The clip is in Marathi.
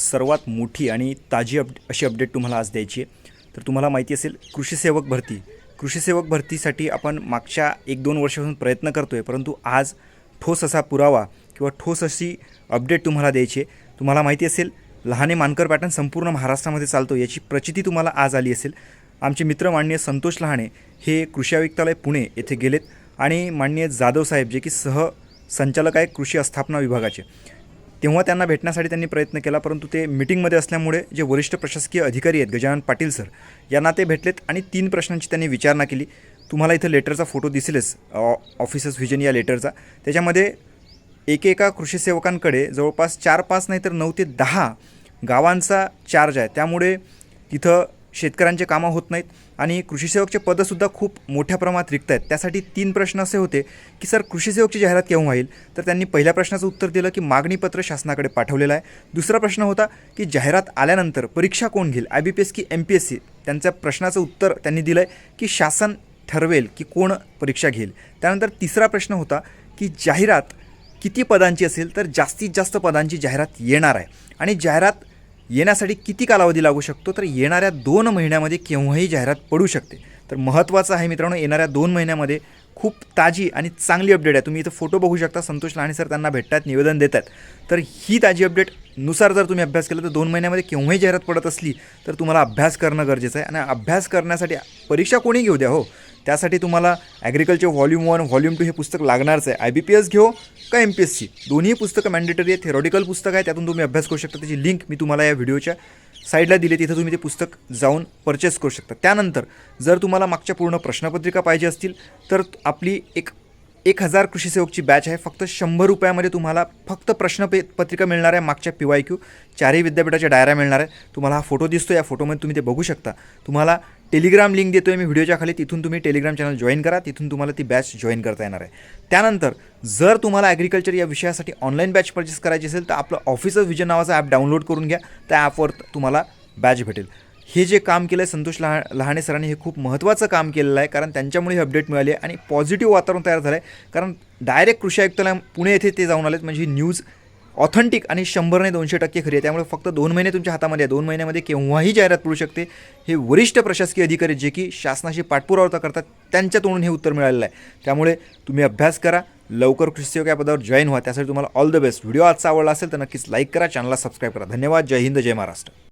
सर्वात मोठी आणि ताजी अप अशी अपडेट तुम्हाला आज द्यायची आहे. तर तुम्हाला माहिती असेल कृषीसेवक भरती. कृषीसेवक भरतीसाठी आपण मागच्या एक दोन वर्षापासून प्रयत्न करतो आहे परंतु आज ठोस असा पुरावा किंवा ठोस अशी अपडेट तुम्हाला द्यायची आहे. तुम्हाला माहिती असेल लहाने मानकर पॅटर्न संपूर्ण महाराष्ट्रामध्ये चालतो याची प्रचिती तुम्हाला आज आली असेल. आमचे मित्र माननीय संतोष लहाने हे कृषी आयुक्तालय पुणे येथे गेलेत आणि माननीय जाधव साहेब जे की सह संचालक आहे कृषी आस्थापना विभागाचे. तेव्हा त्यांना भेटण्यासाठी त्यांनी प्रयत्न केला परंतु ते मिटिंगमध्ये असल्यामुळे जे वरिष्ठ प्रशासकीय अधिकारी आहेत गजानन पाटील सर यांना ते भेटलेत आणि तीन प्रश्नांची त्यांनी विचारणा केली. तुम्हाला इथं लेटरचा फोटो दिसेलच ऑ ऑफिसर्स व्हिजन या लेटरचा. त्याच्यामध्ये एकेका कृषी सेवकांकडे जवळपास चार पाच नाही तर नऊ ते दहा गावांचा चार्ज आहे. त्यामुळे तिथं शेतकऱ्यांचे कामं होत नाहीत आणि कृषीसेवकचे पदंसुद्धा खूप मोठ्या प्रमाणात रिक्त आहेत त्यासाठी तीन प्रश्न असे होते की सर कृषीसेवकची जाहिरात केव्हा होईल? तर त्यांनी पहिल्या प्रश्नाचं उत्तर दिलं की मागणीपत्र शासनाकडे पाठवलेलं आहे. दुसरा प्रश्न होता की जाहिरात आल्यानंतर परीक्षा कोण घेईल? आय बी पी एस की एम पी एस सी. त्यांच्या प्रश्नाचं उत्तर त्यांनी दिलं आहे की शासन ठरवेल की कोण परीक्षा घेईल. त्यानंतर तिसरा प्रश्न होता की जाहिरात किती पदांची असेल? तर जास्तीत जास्त पदांची जाहिरात येणार आहे. आणि जाहिरात येण्यासाठी किती कालावधी लागू शकतो? तर येणाऱ्या दोन महिन्यामध्ये केव्हाही जाहिरात पडू शकते. तर महत्त्वाचं आहे मित्रांनो येणाऱ्या दोन महिन्यामध्ये खूप ताजी आणि चांगली अपडेट आहे. तुम्ही इथं फोटो बघू शकता. संतोष लहाने सर त्यांना भेटतात निवेदन देतात. तर ही ताजी अपडेट नुसार जर तुम्ही अभ्यास केला तर दोन महिन्यामध्ये केव्हाही जाहिरात पडत असली तर तुम्हाला अभ्यास करणं गरजेचं आहे. आणि अभ्यास करण्यासाठी परीक्षा कोणी घेऊ द्या हो. त्यासाठी तुम्हाला agriculture volume one volume two हे पुस्तक लागणारच आहे. आय बी पी एस घेऊ का एम पी एस सी दोन्ही पुस्तकं मॅन्डेटरी आहे थेरॉटिकल पुस्तक आहे त्यातून तुम्ही अभ्यास करू शकता. त्याची लिंक मी तुम्हाला या व्हिडिओच्या साईडला दिली तिथं तुम्ही ते पुस्तक जाऊन परचेस करू शकता. त्यानंतर जर तुम्हाला मागच्या पूर्ण प्रश्नपत्रिका पाहिजे असतील तर आपली एक एक हजार कृषी सेवकची बॅच आहे. फक्त शंभर रुपयामध्ये तुम्हाला फक्त प्रश्नपे पत्रिका मिळणार आहे. मागच्या पी वाय क्यू चारही विद्यापीठाच्या डायऱ्या मिळणार आहे. तुम्हाला हा फोटो दिसतो या फोटोमध्ये तुम्ही ते बघू शकता. तुम्हाला टेलिग्राम लिंक देतो आहे मी व्हिडिओच्या खाली. तिथून तुम्ही टेलिग्राम चॅनल जॉईन करा. तिथून तुम्हाला ती बॅच जॉईन करता येणार आहे. त्यानंतर जर तुम्हाला ॲग्रिकल्चर या विषयासाठी ऑनलाईन बॅच परचेस करायची असेल तर आपलं ऑफिसर विजन नावाचं ॲप डाउनलोड करून घ्या. त्या ॲपवर तुम्हाला बॅच भेटेल. हे जे काम केलं आहे संतोष लहा लहाने सरांनी हे खूप महत्त्वाचं काम केलेलं आहे कारण त्यांच्यामुळे हे अपडेट मिळाली आहे आणि पॉझिटिव्ह वातावरण तयार झालं आहे कारण डायरेक्ट कृषी आयुक्तालय पुणे येथे ते जाऊन आलेत म्हणजे न्यूज ऑथेंटिक आणि शंभर नाही दोनशे टक्के खरी आहे. त्यामुळे फक्त दोन महिने तुमच्या हातामध्ये आहे. दोन महिन्यामध्ये केव्हाही जाहिरात पडू शकते. हे वरिष्ठ प्रशासकीय अधिकारी जे की शासनाशी पाठपुरावा करतात त्यांच्या तोंडून हे उत्तर मिळालेलं आहे. त्यामुळे तुम्ही अभ्यास करा. लवकर कृषी या पदावर जॉईन व्हा. त्यासाठी तुम्हाला ऑल द बेस्ट व्हिडिओ आजचा आवडला असेल तर नक्कीच लाईक करा. चॅनलला सबस्क्राईब करा. धन्यवाद. जय हिंद. जय महाराष्ट्र.